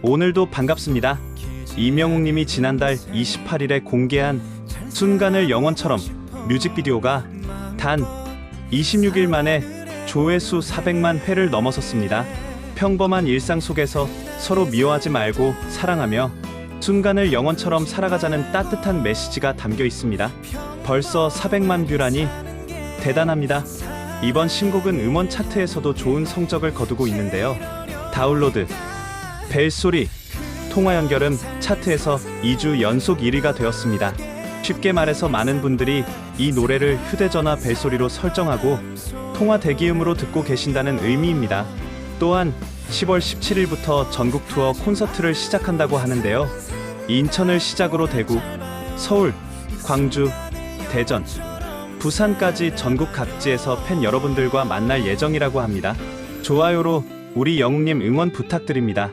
오늘도 반갑습니다. 이명웅 님이 지난달 28일에 공개한 순간을 영원처럼 뮤직비디오가 단 26일 만에 조회수 400만 회를 넘어섰습니다. 평범한 일상 속에서 서로 미워하지 말고 사랑하며 순간을 영원처럼 살아가자는 따뜻한 메시지가 담겨 있습니다. 벌써 400만 뷰라니 대단합니다. 이번 신곡은 음원 차트에서도 좋은 성적을 거두고 있는데요. 다운로드, 벨소리, 통화 연결음 차트에서 2주 연속 1위가 되었습니다. 쉽게 말해서 많은 분들이 이 노래를 휴대전화 벨소리로 설정하고 통화 대기음으로 듣고 계신다는 의미입니다. 또한 10월 17일부터 전국 투어 콘서트를 시작한다고 하는데요. 인천을 시작으로 대구, 서울, 광주, 대전, 부산까지 전국 각지에서 팬 여러분들과 만날 예정이라고 합니다. 좋아요로 우리 영웅님 응원 부탁드립니다.